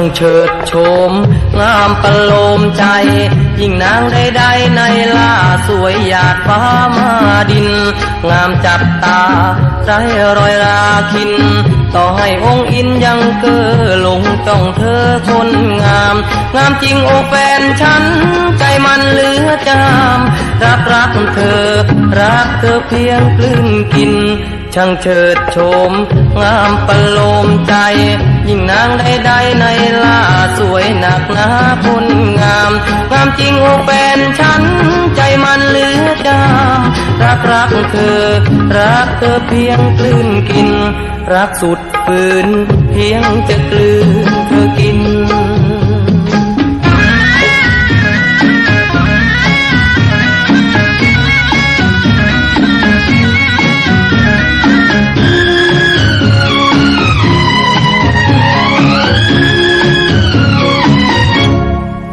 างเฉิดโฉมงามประโลมใจ ยิ่งนางใดๆในล่าสวยหยาดฟ้ามาดิน งามจับตาใจรอยราคิน ต่อให้องค์อินยังเก้อหลงจ้องเธอคนงาม งามจริงโอแฟนฉัน ใจมันเหลือจาม รักรักเธอ รักเธอเพียงกลืนกิน ช่างเฉิดโฉมงามประโลมใจ ยิ่งนางใดๆในล่าสวยหนักหนาคนงาม งามจริงโอแฟนฉัน ใจมันเหลือจามรักรักเธอ รักเธอเพียงกลืนกิน รักสุดฝืนเพียงจะกลืนเธอกิน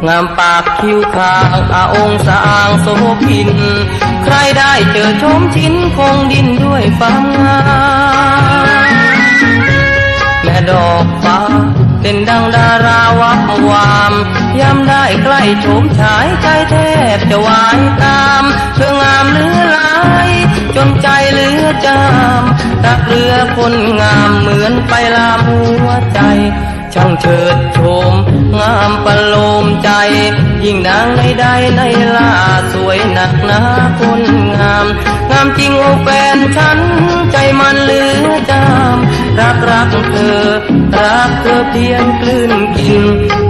งามปากคิ้วขางอาองค์สางโสพิน ใครได้เจอชมชิ้นคงดินด้วยความงามแม่ดอกฟ้าเด่นดังดาราวับวามยามได้ใกล้โฉมฉายใจแทบจะวายตามเธองามเลือลายจนใจเลือจามรักเรือคนงามเหมือนไปลามหัวใจ ช่างเฉิดโฉมงามประโลมใจ ยิ่งนางในใดในล่าสวยหนักหนาคนงาม งามจริงโอแฟนฉัน ใจมันเหลือจาม รักรักเธอ รักเธอเพียงกลืนกิน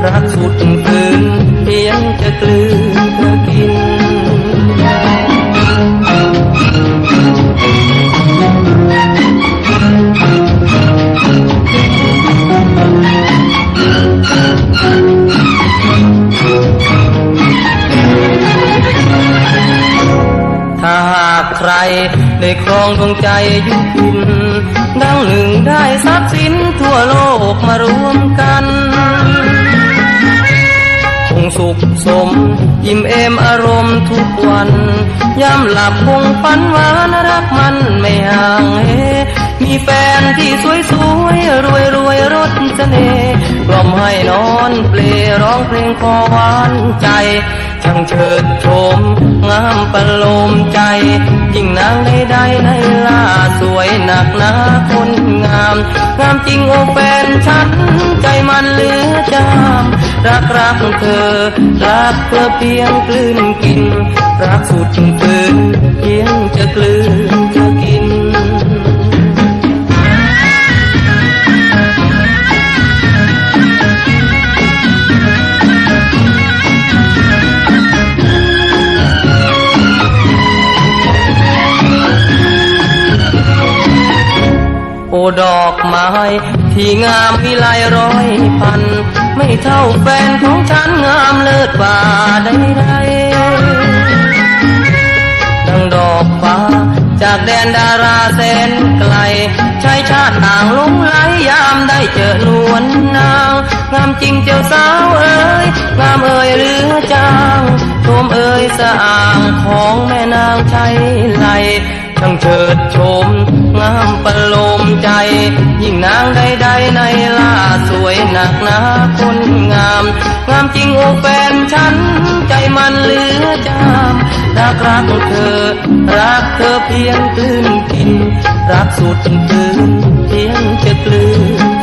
รักสุดคืนเพียงจะกลืน ได้ครองดวงใจยุพินดังหนึ่งได้ทรัพย์สินทั่วโลกมารวมกันคงสุขสมอิ่มเอมอารมณ์ทุกวันยามหลับคงฝันหวานรักมันไม่ห่างเหมีแฟนที่สวยสวยรวยรวยรสเสน่ห์กล่อมให้นอนเปลร้องเพลงขอหวานใจ ช่างเฉิดโฉมงามประโลมใจ ยิ่งนางใดๆในล่าสวยหนักหนาคนงาม งามจริงโอแฟนฉัน ใจมันเหลือจาม รักรักเธอ รักเพื่อเพียงกลืนกิน รักสุดฝืนเพียงจะกลืนเธอ ดอกไม้ ที่งามวิไลร้อยพัน ไม่เท่าแฟนของฉันงามเลิศกว่าใดใดๆดังดอกฟ้า จากแดนดาราแสนไกลชายชาติต่างหลงไหลยามได้เจอนวลนาง งามจริงเจ้าสาวเอ๋ยงามเอ๋ยเหลือจางโทมเอ๋ยสะอ่างของแม่นางใช้ไหลช่างเฉิดโฉมงามประโล ใจ ยิ่งนางใดๆในล่าสวยหนักหนาคนงาม งามจริงโอแฟนฉัน ใจมันเหลือจามรักรักเธอ รักเธอเพียงตื้นกิน รักสุดฝืนเพียงจะกลืน